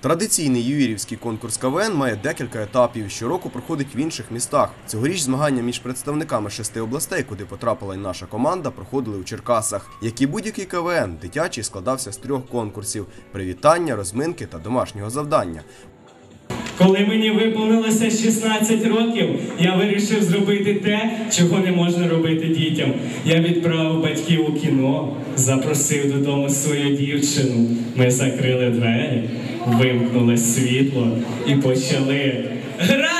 Традиційний ювірівський конкурс КВН має декілька етапів. Щороку проходить в інших містах. Цьогоріч змагання між представниками шести областей, куди потрапила й наша команда, проходили у Черкасах. Як і будь-який КВН, дитячий складався з трьох конкурсів: привітання, розминки та домашнього завдання. Коли мені виповнилося 16 років, я вирішив зробити те, чого не можна робити дітям. Я відправив батьків у кіно, запросив додому свою дівчину. Ми закрили двері, вимкнули світло і почали гратися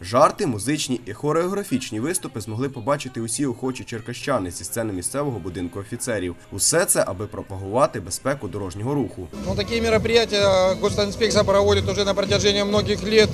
Жарти, музичні і хореографічні виступи змогли побачити усі охочі черкащани зі сцени місцевого будинку офіцерів. Усе це, аби пропагувати безпеку дорожнього руху. Ну, такие мероприятия госинспекция проводит уже на протяжении многих лет.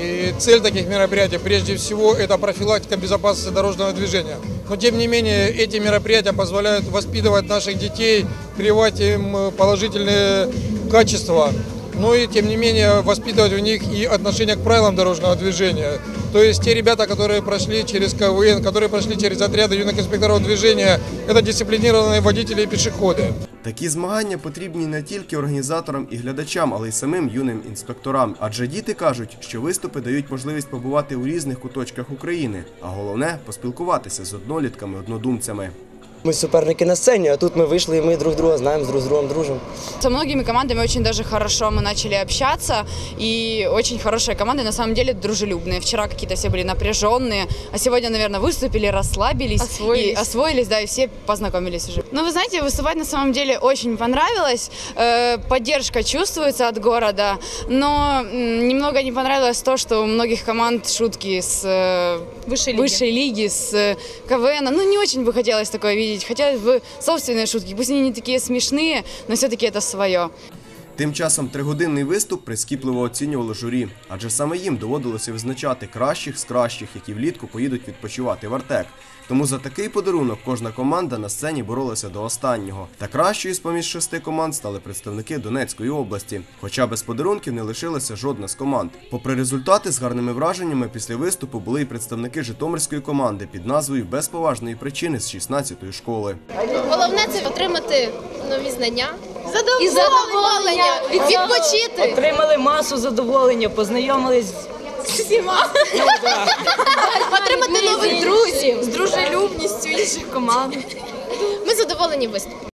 И цель таких мероприятий, прежде всего, это профилактика безопасности дорожного движения. Но, тем не менее, эти мероприятия позволяют воспитывать наших детей, прививать им э, положительные качества. Ну и, тем не менее, воспитывать в них и отношение к правилам дорожного движения. То есть те ребята, которые прошли через КВН, которые прошли через отряды юных инспекторов движения, это дисциплинированные водители и пешеходы. Такі змагання потрібні не тільки організаторам і глядачам, але й самим юним інспекторам. Адже діти кажуть, що виступи дають можливість побувати у різних куточках України, а головне поспілкуватися з однолітками-однодумцями. Ми суперники на сцені, а тут ми вийшли і ми друг друга знаємо, з друг з другом дружимо. Со многими командами очень даже хорошо мы начали общаться, и очень хорошие команды, на самом деле дружелюбные. Вчера какие-то все были напряженные, а сегодня, наверное, выступили, расслабились Освоились. и освоились, да, и все познакомились уже. Ну, вы знаете, выступать на самом деле очень понравилось, Э, поддержка чувствуется от города, но м, немного не понравилось то, что у многих команд шутки с э, Высшей лиги. высшей лиги, с э, КВН. Ну, не очень бы хотелось такое видеть. Хотелось бы собственные шутки. Пусть они не такие смешные, но все-таки это свое. Тим часом тригодинний виступ прискіпливо оцінювало журі, адже саме їм доводилося визначати кращих з кращих, які влітку поїдуть відпочивати в Артек. Тому за такий подарунок кожна команда на сцені боролася до останнього. Та кращою з поміж шести команд стали представники Донецької області. Хоча без подарунків не лишилася жодна з команд. Попри результати, з гарними враженнями після виступу були і представники Житомирської команди під назвою Без поважної причини з 16-ї школи. Головне це отримати нові знання і задоволення, відпочити. Отримали масу задоволення, познайомились всіма. Отримати нових друзів з дружелюбністю інших команд. Ми задоволені виступом.